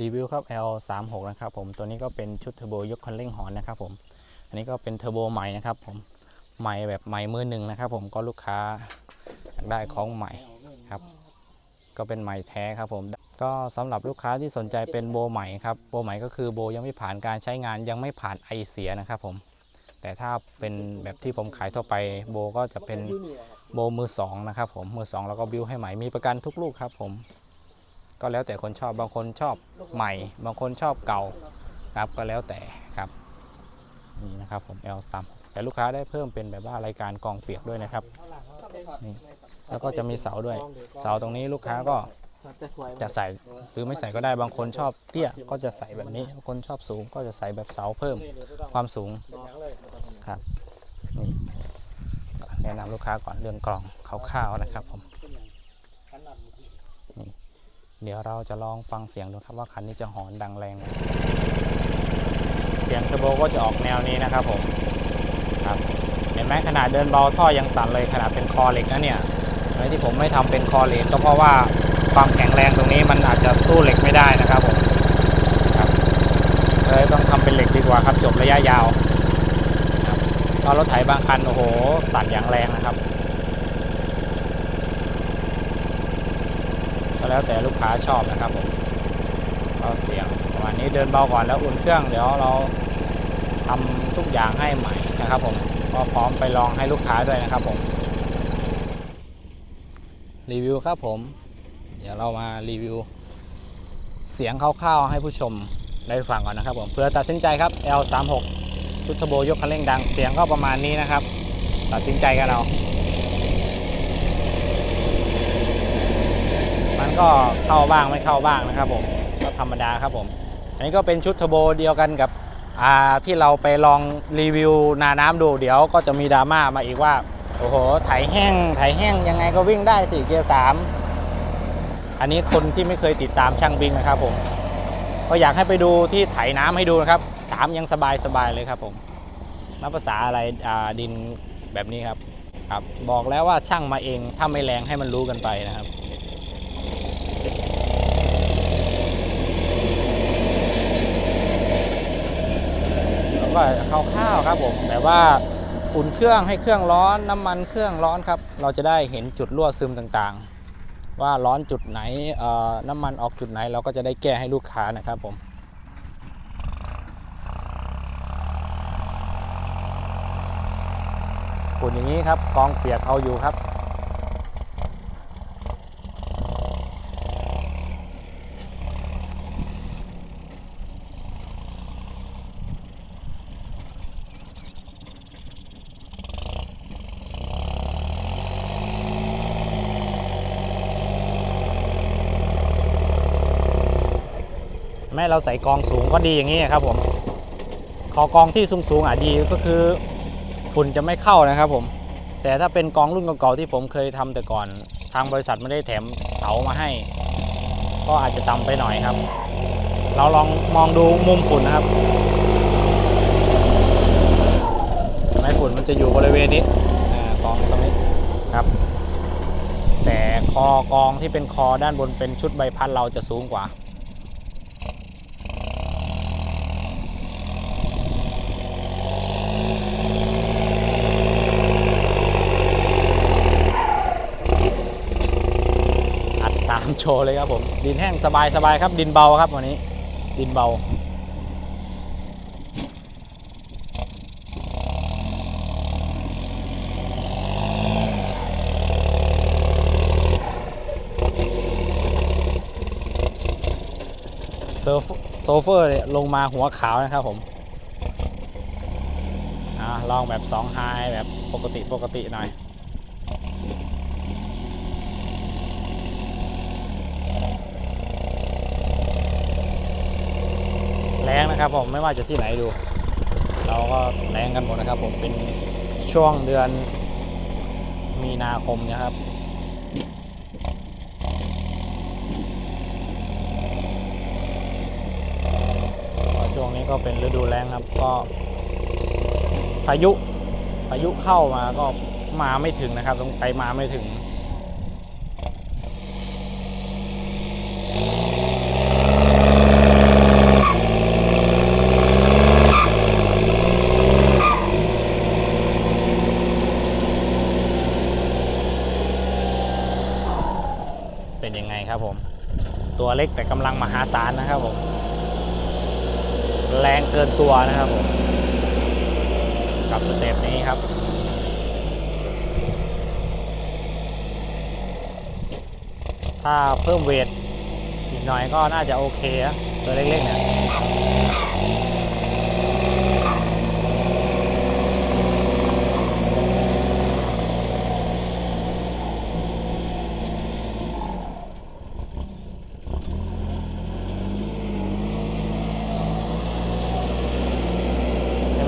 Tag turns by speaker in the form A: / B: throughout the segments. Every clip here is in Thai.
A: รีวิวครับ L36 นะครับผมตัวนี้ก็เป็นชุดเทอร์โบยกคันเร่งหอนนะครับผมอันนี้ก็เป็นเทอร์โบใหม่นะครับผมใหม่แบบใหม่มือหนึ่งนะครับผมก็ลูกค้าอยากได้ของใหม่ครับก็เป็นใหม่แท้ครับผมก็สำหรับลูกค้าที่สนใจเป็นโบใหม่ครับโบใหม่ก็คือโบยังไม่ผ่านการใช้งานยังไม่ผ่านไอเสียนะครับผมแต่ถ้าเป็นแบบที่ผมขายทั่วไปโบก็จะเป็นโบมือสองนะครับผมมือสองแล้วก็บิวให้ใหม่มีประกันทุกลูกครับผม ก็แล้วแต่คนชอบบางคนชอบใหม่ บางคนชอบเก่าครับก็แล้วแต่ครับนี่นะครับผม L 3แต่ลูกค้าได้เพิ่มเป็นแบบว่ารายการกองเปียกด้วยนะครับนี่แล้วก็จะมีเสาด้วย เสาตรงนี้ลูกค้าก็จะใส่หรือไม่ใส่ก็ได้บางคนชอบเตี้ยก็จะใส่แบบนี้บางคนชอบสูงก็จะใส่แบบเสาเพิ่มความสูงครับนี่แนะนำลูกค้าก่อนเรื่องกล่องคร่าวๆนะครับผม เดี๋ยวเราจะลองฟังเสียงดูครับว่าคันนี้จะหอนดังแรงไหมเสียงเทอร์โบก็จะออกแนวนี้นะครับผมครับเห็นไหมขนาดเดินเบาท่อยังสั่นเลยขนาดเป็นคอเหล็กนะเนี่ยไอ้ที่ผมไม่ทำเป็นคอเหล็กก็เพราะว่าความแข็งแรงตรงนี้มันอาจจะสู้เหล็กไม่ได้นะครับผมครับเลยต้องทำเป็นเหล็กดีกว่าครับจบระยะยาวตอนรถไถบางคันโอ้โหสั่นอย่างแรงนะครับ แล้วแต่ลูกค้าชอบนะครับผมก็เสียงประมาณนี้เดินเบาก่อนแล้วอุ่นเครื่องเดี๋ยวเราทำทุกอย่างให้ใหม่นะครับผมก็พร้อมไปลองให้ลูกค้าด้วยนะครับผมรีวิวครับผม เดี๋ยวเรามารีวิว เสียงคร่าวๆให้ผู้ชมได้ฟังก่อนนะครับผมเพื่อตัดสินใจครับ L36 ชุดทโบยกคันเร่งดังเสียงก็ประมาณนี้นะครับ ตัดสินใจกันเอา ก็เข้าบ้างไม่เข้าบ้างนะครับผมก็ธรรมดาครับผม อันนี้ก็เป็นชุดเทอร์โบเดียวกันกับที่เราไปลองรีวิวนาน้ำดูเดี๋ยวก็จะมีดราม่ามาอีกว่า โอ้โหไถแห้งไถแห้งยังไงก็วิ่งได้สิเกียร์สามอันนี้คนที่ไม่เคยติดตามช่างบิงนะครับผม ก็อยากให้ไปดูที่ไถน้ำให้ดูนะครับสามยังสบายสบายเลยครับผมนับภาษาอะไรดินแบบนี้ครับครับ บอกแล้วว่าช่างมาเองถ้าไม่แรงให้มันรู้กันไปนะครับ แล้วก็คร่าวๆครับผมแบบว่าอุ่นเครื่องให้เครื่องร้อนน้ำมันเครื่องร้อนครับ เราจะได้เห็นจุดรั่วซึมต่างๆ ว่าร้อนจุดไหนน้ำมันออกจุดไหน เราก็จะได้แก้ให้ลูกค้านะครับผมฝุ่นอย่างนี้ครับกองเปียกเอาอยู่ครับ แม่เราใส่กองสูงก็ดีอย่างนี้ครับผมขอกองที่สูงๆอะดีก็คือฝุ่นจะไม่เข้านะครับผม แต่ถ้าเป็นกองรุ่นเก่าๆที่ผมเคยทำแต่ก่อน ทางบริษัทไม่ได้แถมเสามาให้ ก็อาจจะต่ำไปหน่อยครับ เราลองมองดูมุมฝุ่นนะครับเห็นไหมฝุ่นมันจะอยู่บริเวณนี้กองตรงนี้ครับ แต่คอกองที่เป็นคอด้านบนเป็นชุดใบพัดเราจะสูงกว่า อัดสาม โชว์เลยครับผม ดินแห้งสบายสบายครับ ดินเบาครับวันนี้ ดินเบาเซิร์ฟโซเฟอร์ลงมาหัวขาวนะครับผมอลองแบบ2ไฮแบบปกติปกติหน่อย แรง นะครับผมไม่ว่าจะที่ไหนดู เราก็แรงกันหมดนะครับ ผมเป็นช่วงเดือนมีนาคมเนะครับช่วงนี้ก็เป็นฤดูแล้งครับ ก็พายุพายุเข้ามาก็มาไม่ถึงนะครับตรงไปมาไม่ถึง เป็นยังไงครับผม ตัวเล็กแต่กำลังมหาศาลนะครับผม แรงเกินตัวนะครับผม กับสเต็ปนี้ครับถ้าเพิ่มเวทอีกหน่อยก็น่าจะโอเคนะตัวเล็กๆเนี่ย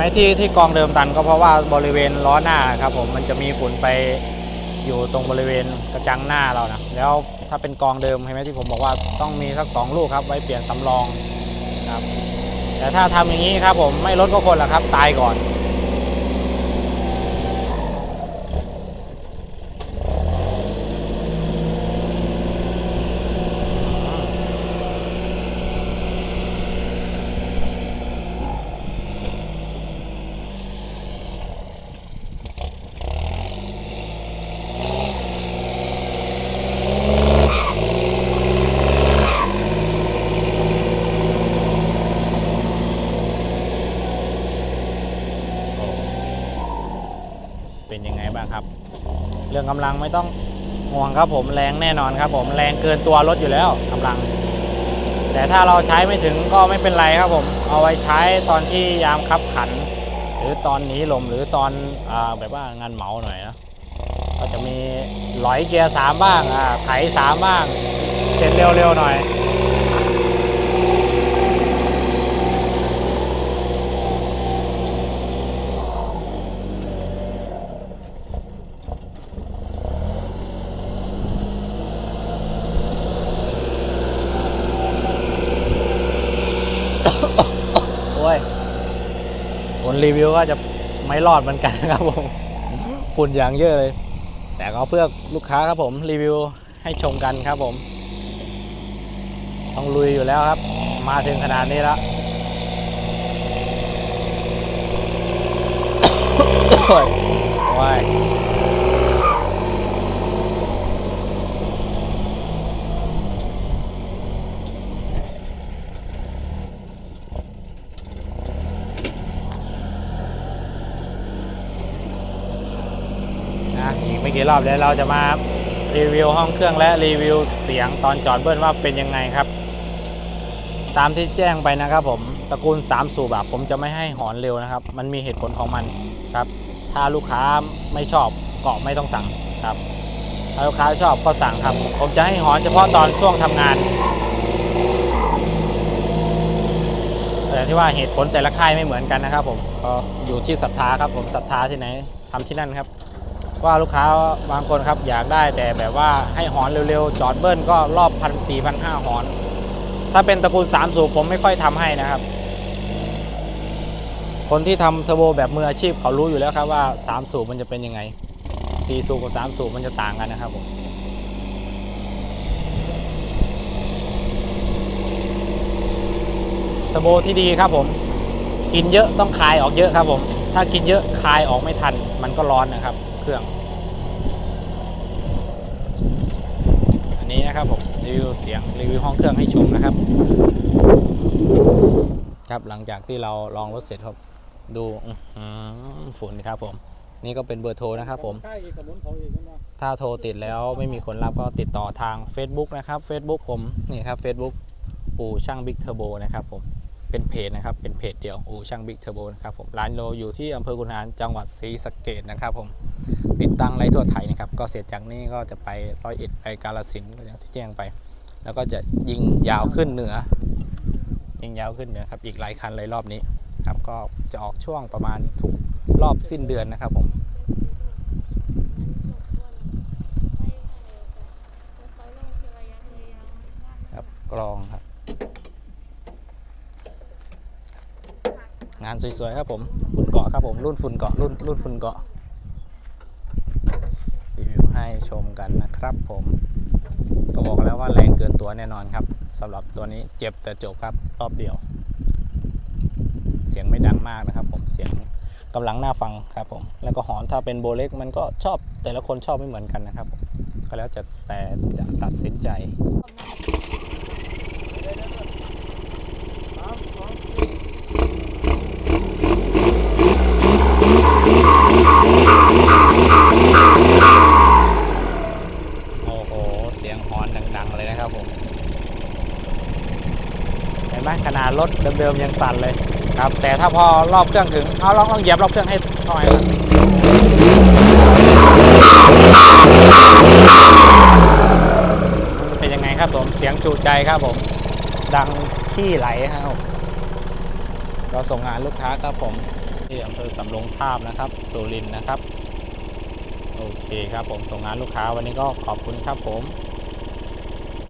A: ไหมที่ที่กองเดิมตันก็เพราะว่าบริเวณล้อหน้าครับผมมันจะมีฝุ่นไปอยู่ตรงบริเวณกระจังหน้าเรานะแล้วถ้าเป็นกองเดิมเห็นไหมที่ผมบอกว่าต้องมีสักสองลูกครับไว้เปลี่ยนสำรองครับแต่ถ้าทำอย่างนี้ครับผมไม่ลดก็คนละครับตายก่อน เป็ นยังไงบ้างครับ เรื่องกำลังไม่ต้องห่วงครับผมแรงแน่นอนครับผมแรงเกินตัวรถอยู่แล้วกำลัง แต่ถ้าเราใช้ไม่ถึงก็ไม่เป็นไรครับผม เอาไว้ใช้ตอนที่ยามคับขัน หรือตอนหนีลมหรือตอนอแบบว่างานเหมาหน่อยนะก็จะมีหลอยเกียร์สามบ้างอ่าไถสามบ้างเสร็จเร็วๆหน่อย โอ้ยผลรีวิวก็จะไม่รอดเหมือนกันครับผม ฝุ่นอย่างเยอะเลย แต่ก็เพื่อลูกค้าครับผมรีวิวให้ชมกันครับผม ต้องลุยอยู่แล้วครับ มาถึงขนาดนี้แล้วโอ้ยโอีกไม่กี่รอบเดี๋ยวเราจะมารีวิวห้องเครื่องและรีวิวเสียงตอนจอดเบิ้ลว่าเป็นยังไงครับ ตามที่แจ้งไปนะครับผมตระกูล 3 สูบแบบผมจะไม่ให้หอนเร็วนะครับ มันมีเหตุผลของมันครับ ถ้าลูกค้าไม่ชอบก็ไม่ต้องสั่งครับถ้าลูกค้าชอบก็สั่งครับ ผมจะให้หอนเฉพาะตอนช่วงทำงานแต่ที่ว่าเหตุผลแต่ละค่ายไม่เหมือนกันนะครับผมก็อยู่ที่ศรัทธาครับผมศรัทธาที่ไหนทำที่นั่นครับ ว่าลูกค้าบางคนครับอยากได้แต่แบบว่าให้หอนเร็วๆ จอดเบิ้ลก็รอบพันสี่พันห้าหอน ถ้าเป็นตระกูล3สูบผมไม่ค่อยทำให้นะครับ คนที่ทำเทอร์โบแบบมืออาชีพเขารู้อยู่แล้วครับว่า3สูบมันจะเป็นยังไง4สูบกับ3สูบมันจะต่างกันนะครับผมเทอร์โบที่ดีครับผมกินเยอะต้องคายออกเยอะครับผม ถ้ากินเยอะคายออกไม่ทัน มันก็ร้อนนะครับ รื่อง อันนี้นะครับผมรีวิวเสียงรีวิวห้องเครื่องให้ชมนะครับ ครับหลังจากที่เราลองรถเสร็จครับ ดูหือฝุ่นครับผม นี่ก็เป็นเบอร์โทรนะครับผม ถ้าโทรติดแล้วไม่มีคนรับก็ติดต่อทาง Facebook นะครับ Facebook ผมนี่ครับ Facebook อู่ช่างบิ๊กเทอร์โบนะครับผม เป็นเพจนะครับ เป็นเพจเดียวอูช่างบิ๊กเทอร์โบนะครับผมร้านเราอยู่ที่อำเภอกุนหารจังหวัดศรีสะเกดนะครับผมติดตั้งไรทั่วไทยนะครับ ก็เสร็จจากนี้ก็จะไปร้อยเอ็ดไปกาลสินก็อย่างที่แจ้งไป แล้วก็จะยิงยาวขึ้นเหนือ ยิงยาวขึ้นเหนือครับอีกหลายคันเลยรอบนี้ครับก็จะออกช่วงประมาณทุกรอบสิ้นเดือนนะครับผมครับกรองครับ งานสวยๆครับผมฝุ่นเกาะครับผมรุ่นฝุ่นเกาะรุ่นรุ่นฝุ่นเกาะรีวิวให้ชมกันนะครับผมก็บอกแล้วว่าแรงเกินตัวแน่นอนครับสำหรับตัวนี้เจ็บแต่จบครับรอบเดียว เสียงไม่ดังมากนะครับ ผมเสียงกำลังน่าฟังครับผม แล้วก็หอนถ้าเป็นโบเล็กมันก็ชอบแต่ละคนชอบไม่เหมือนกันนะครับก็แล้วจะแต่จะตัดสินใจ เดิมยังสั่นเลยครับ แต่ถ้าพอรอบเครื่องถึงเอาลองลองเหยียบรอบเครื่องให้หน่อยครับเป็นยังไงครับผมเสียงจูใจครับผม ดังขี้ไหลครับผมเราส่งงานลูกค้าครับผมที่อำเภอสำโรงทาบนะครับสุรินทร์นะครับ โอเคครับผมส่งงานลูกค้าวันนี้ก็ขอบคุณครับผม